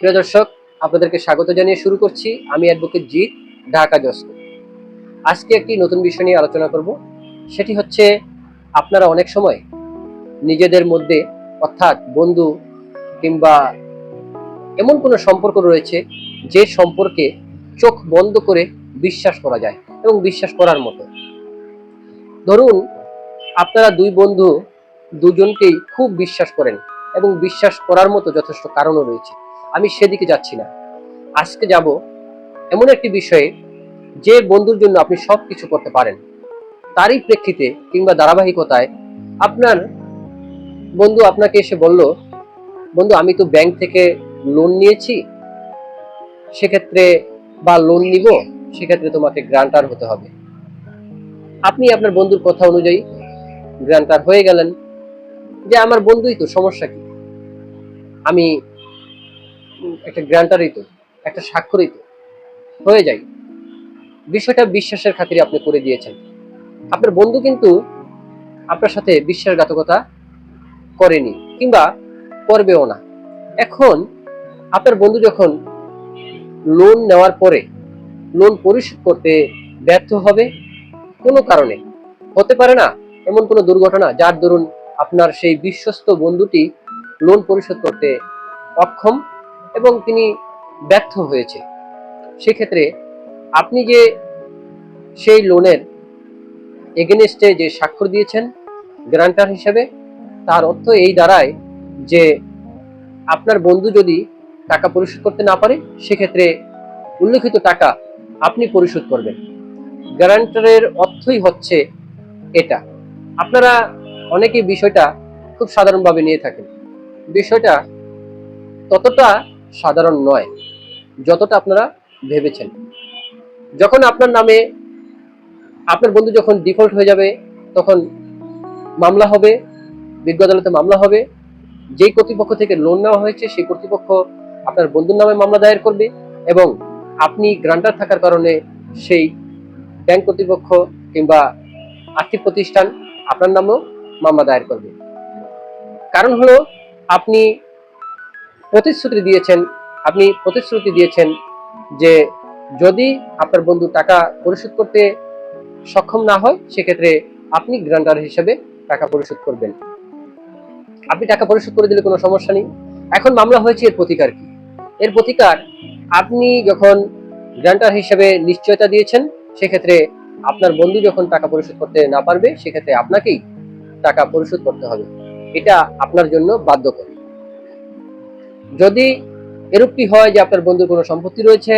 প্রিয় দর্শক, আপনাদেরকে স্বাগত জানিয়ে শুরু করছি আমি অ্যাডভোকেট জিৎ, ঢাকা জস্ক আজকে একটি নতুন বিষয় নিয়ে আলোচনা করব। সেটি হচ্ছে, আপনারা অনেক সময় নিজেদের মধ্যে, অর্থাৎ বন্ধু কিংবা এমন কোনো সম্পর্ক রয়েছে, যে সম্পর্কে চোখ বন্ধ করে বিশ্বাস করা যায় এবং বিশ্বাস করার মতো। ধরুন, আপনারা দুই বন্ধু দুজনকেই খুব বিশ্বাস করেন এবং বিশ্বাস করার মতো যথেষ্ট কারণও রয়েছে। আমি সেদিকে যাচ্ছি না। আজকে যাব এমন একটি বিষয়ে যে বন্ধুর জন্য আপনি সব কিছু করতে পারেন। তারই প্রেক্ষিতে কিংবা ধারাবাহিকতায় আপনার বন্ধু আপনাকে এসে বলল, বন্ধু, আমি তো ব্যাংক থেকে লোন নিয়েছি। সেক্ষেত্রে বা লোন নিব, সেক্ষেত্রে তোমাকে গ্রান্টার হতে হবে। আপনি আপনার বন্ধুর কথা অনুযায়ী গ্রান্টার হয়ে গেলেন যে, আমার বন্ধুই তো, সমস্যা কি? আমি একটা গ্রান্টারই তো একটা স্বাক্ষরই তো হয়ে যাই বিষয়টা বিশ্বাসের খাতিরে আপনি করে দিয়েছেন। আপনার বন্ধু কিন্তু আপনার সাথে বিশ্বাসঘাতকতা করেনি কিংবা করবেও না। এখন আপনার বন্ধু যখন লোন নেওয়ার পরে লোন পরিশোধ করতে ব্যর্থ হবে, কোনো কারণে হতে পারে না এমন কোনো দুর্ঘটনা যার দরুন আপনার সেই বিশ্বস্ত বন্ধুটি লোন পরিশোধ করতে অক্ষম এবং তিনি ব্যর্থ হয়েছে। সেক্ষেত্রে আপনি যে সেই লোনের এগেনস্টে যে স্বাক্ষর দিয়েছেন গ্রান্টার হিসেবে, তার অর্থ এই দাঁড়ায় যে আপনার বন্ধু যদি টাকা পরিশোধ করতে না পারে, সেক্ষেত্রে উল্লেখিত টাকা আপনি পরিশোধ করবেন। গ্যারান্টারের অর্থই হচ্ছে এটা। আপনারা অনেকেই বিষয়টা খুব সাধারণভাবে নিয়ে থাকেন। বিষয়টা ততটা সাধারণ নয়, যতটা আপনারা ভেবেছেন। যখন আপনার নামে আপনার বন্ধু যখন ডিফল্ট হয়ে যাবে, তখন মামলা হবে, বিজ্ঞ আদালতে মামলা হবে। যেই কর্তৃপক্ষ থেকে লোন নেওয়া হয়েছে, সেই কর্তৃপক্ষ আপনার বন্ধুর নামে মামলা দায়ের করবে এবং আপনি গ্রান্টার থাকার কারণে সেই ব্যাংক কর্তৃপক্ষ কিংবা আর্থিক প্রতিষ্ঠান আপনার নামেও মামলা দায়ের করবে। কারণ হলো, আপনি প্রতিশ্রুতি দিয়েছেন, আপনি প্রতিশ্রুতি দিয়েছেন যে যদি আপনার বন্ধু টাকা পরিশোধ করতে সক্ষম না হয়, সেক্ষেত্রে আপনি গ্রান্টার হিসেবে টাকা পরিশোধ করবেন। আপনি টাকা পরিশোধ করে দিলে কোনো সমস্যা নেই। এখন মামলা হয়েছে, এর প্রতিকার কি? এর প্রতিকার, আপনি যখন গ্রান্টার হিসেবে নিশ্চয়তা দিয়েছেন, সেক্ষেত্রে আপনার বন্ধু যখন টাকা পরিশোধ করতে না পারবে, সেক্ষেত্রে আপনাকেই টাকা পরিশোধ করতে হবে। এটা আপনার জন্য বাধ্যকর। যদি এরূপ এরূপটি হয় যে আপনার বন্ধুর কোনো সম্পত্তি রয়েছে,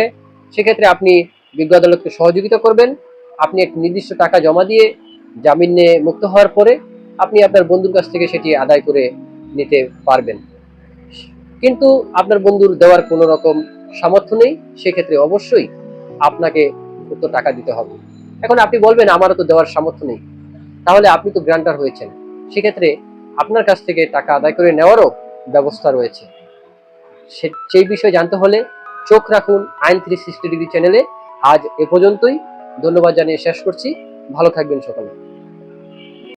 সেক্ষেত্রে আপনি বিজ্ঞ আদালতকে সহযোগিতা করবেন। আপনি এক নির্দিষ্ট টাকা জমা দিয়ে জামিন মুক্ত হওয়ার পরে আপনি আপনার বন্ধুর কাছ থেকে সেটি আদায় করে নিতে পারবেন। কিন্তু আপনার বন্ধুর দেওয়ার কোনো রকম সামর্থ্য নেই, সেক্ষেত্রে অবশ্যই আপনাকে উক্ত টাকা দিতে হবে। এখন আপনি বলবেন, আমারও তো দেওয়ার সামর্থ্য নেই। তাহলে আপনি তো গ্রান্টার হয়েছেন। সেক্ষেত্রে আপনার কাছ থেকে টাকা আদায় করে নেওয়ারও ব্যবস্থা রয়েছে। সেই বিষয়ে জানতে হলে চোখ রাখুন আইন থ্রি সিক্সটি ডিগ্রি চ্যানেলে। আজ এ পর্যন্তই। ধন্যবাদ জানিয়ে শেষ করছি। ভালো থাকবেন সকলে।